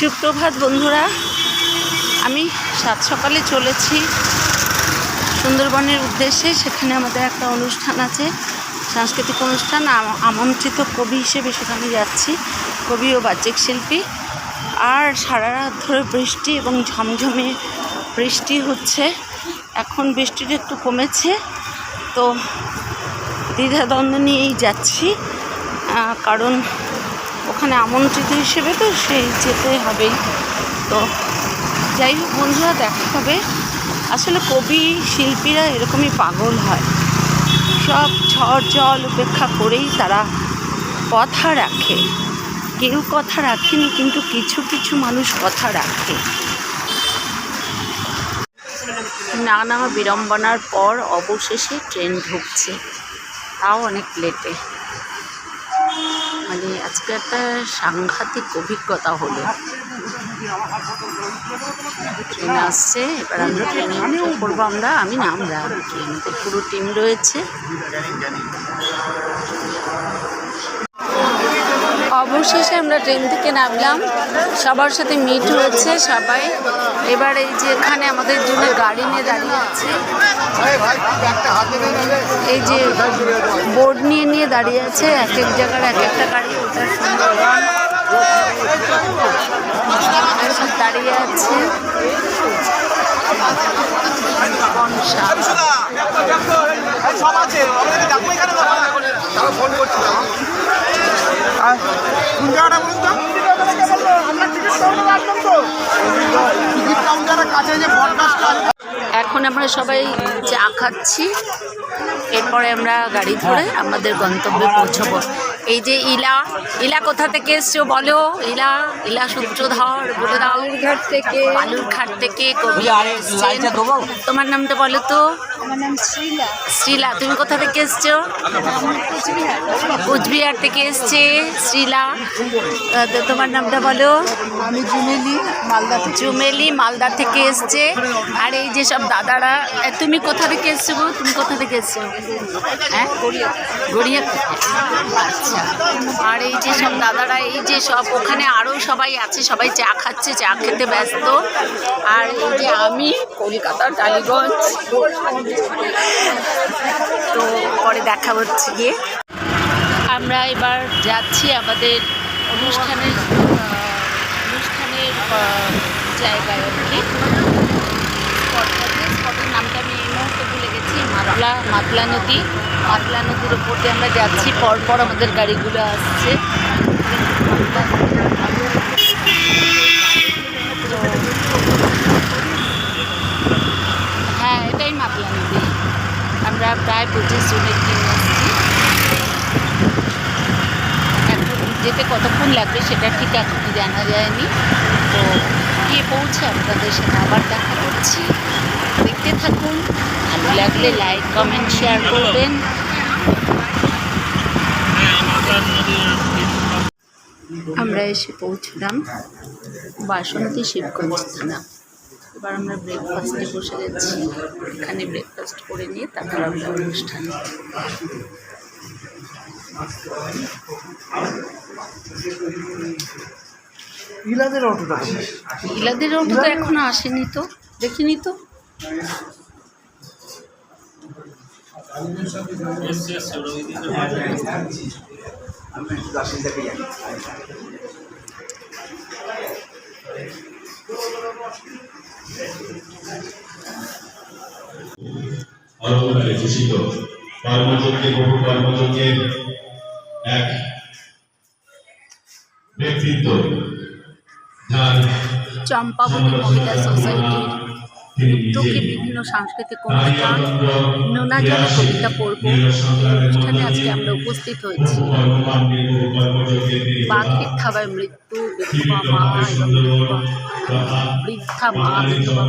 সুপ্রভাত বন্ধুরা। আমি সাত সকালে চলেছি সুন্দরবনের উদ্দেশ্যে। সেখানে আমাদের একটা অনুষ্ঠান আছে, সাংস্কৃতিক অনুষ্ঠান। আম- আমন্ত্রিত কবি হিসেবে সেখানে যাচ্ছি, কবি ও বাহ্যিক শিল্পী। আর সারা রাত ধরে বৃষ্টি এবং ঝমঝমে বৃষ্টি হচ্ছে। এখন বৃষ্টিটা একটু কমেছে, তো দ্বিধাদ্বন্দ্ব নিয়েই যাচ্ছি। কারণ ওখানে আমন্ত্রিত হিসেবে তো সেই যেতে হবেই। তো যাই হোক বন্ধুরা, দেখা হবে। আসলে কবি, শিল্পীরা এরকমই পাগল হয়। সব ঝড় জল উপেক্ষা করেই তারা কথা রাখে। কেউ কথা রাখেনি, কিন্তু কিছু কিছু মানুষ কথা রাখে। নানা বিড়ম্বনার পর অবশেষে ট্রেন ঢুকছে। তাও অনেক লেটে মানে আজকে একটা সাংঘাতিক অভিজ্ঞতা হলো। ট্রেন আসছে, এবার আমরা ট্রেনে পড়ব আমরা। আমি না, আমরা আর পুরো টিম রয়েছে। অবশেষে আমরা ট্রেন থেকে নামলাম। সবার সাথে মিট হয়েছে সবাই। এবার এই যে এখানে আমাদের জন্য গাড়ি নিয়ে দাঁড়িয়ে আছে। এই যে বোর্ড নিয়ে নিয়ে দাঁড়িয়ে আছে। এক এক জায়গার এক একটা গাড়ি সব দাঁড়িয়ে আছে। সব আছে। ফোন এখন আমরা সবাই চা খাচ্ছি। এরপরে আমরা গাড়ি ধরে আমাদের গন্তব্যে পৌঁছবো। এই যে ইলা ইলা কোথা থেকে এসছো বলো? ইলা ইলা সূত্রধর বলে দাও ঘাট থেকে। বালুরঘাট থেকে কবি তোমার নামটা বলো তো। আমার নাম শ্রীলা। শ্রীলা তুমি কোথা থেকে এসছো? কোচবিহার। থেকে এসছে শ্রীলা। তো তোমার নামটা বলো। আমি জুমেলি মালদা থেকে। মালদা থেকে এসছে। আর এই যে সব দাদারা তুমি কোথা থেকে এসছো গো? তুমি কোথা থেকে এসছো? হ্যাঁ? গড়িয়া আচ্ছা। আর এই যে সব দাদারা এই যে সব ওখানে আরও সবাই আছে সবাই চা খাচ্ছে চা খেতে ব্যস্ত। আর এই যে আমি কলকাতার টালিগঞ্জ। তো পরে দেখা হচ্ছে গিয়ে। আমরা এবার যাচ্ছি আমাদের অনুষ্ঠানের অনুষ্ঠানের জায়গায় আর কি। নামটা আমি এই মুহূর্তে ভুলে গেছি, মাতলা মাতলা নদী। মাতলা নদীর উপর দিয়ে আমরা যাচ্ছি, পরপর আমাদের গাড়িগুলো আসছে। এটাই মাতলা নদী আমরা প্রায় পঁচিশ জনের টিম আসছি যেতে কতক্ষণ লাগবে সেটা ঠিক এখন জানা যায়নি। তো গিয়ে পৌঁছে আপনাদের সাথে আবার দেখা করছি। দেখতে থাকুন, ভালো লাগলে লাইক কমেন্ট শেয়ার করবেন। আমরা এসে পৌঁছলাম বাসন্তী শিবগঞ্জ থানা। এবার আমরা ব্রেকফাস্টে বসে যাচ্ছি এখানে ব্রেকফাস্ট করে নিয়ে তারপর আমরা অনুষ্ঠানে ইলাদের অটোটা ইলাদের অটো তো এখনও আসেনি তো। দেখিনি তো। অরণ্যকালে ভূষিত কর্মযজ্ঞে বহু কর্মযজ্ঞের এক ব্যক্তিত্ব যার চম্পাবতী মহিলা সোসাইটির উদ্যোগে বিভিন্ন সাংস্কৃতিক অনুষ্ঠান নোনাজলে কবিতা পড়ব এই অনুষ্ঠানে আজকে আমরা উপস্থিত হয়েছি। বাঘের থাবায় মৃত্যু বিধবা মা এবং বৃদ্ধা মা বিধবা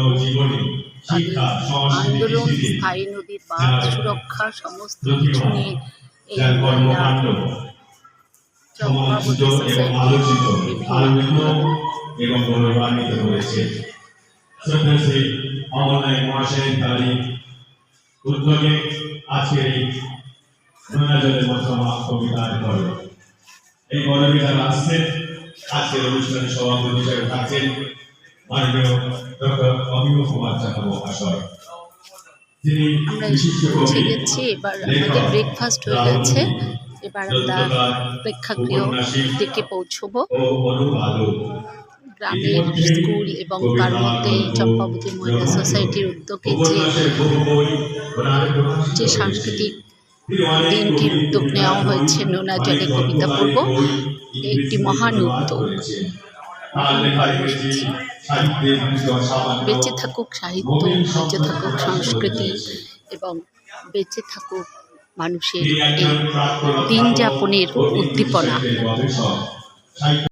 আন্দোলন স্থায়ী নদীর বাঁধ সুরক্ষা সমস্ত কিছু নিয়ে এই এবং আলোচিত এবং গৌরবান্বিত হয়েছে। অমরনায় মহাশয়ের তারই উদ্যোগে আজকের এই নোনাজলের মধ্যমা কবিতার গল্প। এই যারা আসছে আজকের অনুষ্ঠানে সভাপতি হিসেবে থাকছেন মাননীয় ডক্টর অমিয় কুমার মহাশয় আমরা পৌঁছে গেছি এবার আমাদের ব্রেকফাস্ট হয়ে গেছে। এবার আমরা প্রেক্ষাগৃহ দিকে পৌঁছবো। গ্রামের স্কুল এবং তার মধ্যে চম্পাবতী মহিলা সোসাইটির উদ্যোগে যে যে সাংস্কৃতিক দিনটির উদ্যোগ নেওয়া হয়েছে নোনা জলে কবিতা পর্ব, একটি মহান উদ্যোগ। বেঁচে থাকুক সাহিত্য, বেঁচে থাকুক সংস্কৃতি এবং বেঁচে থাকুক মানুষের দিন যাপনের উদ্দীপনা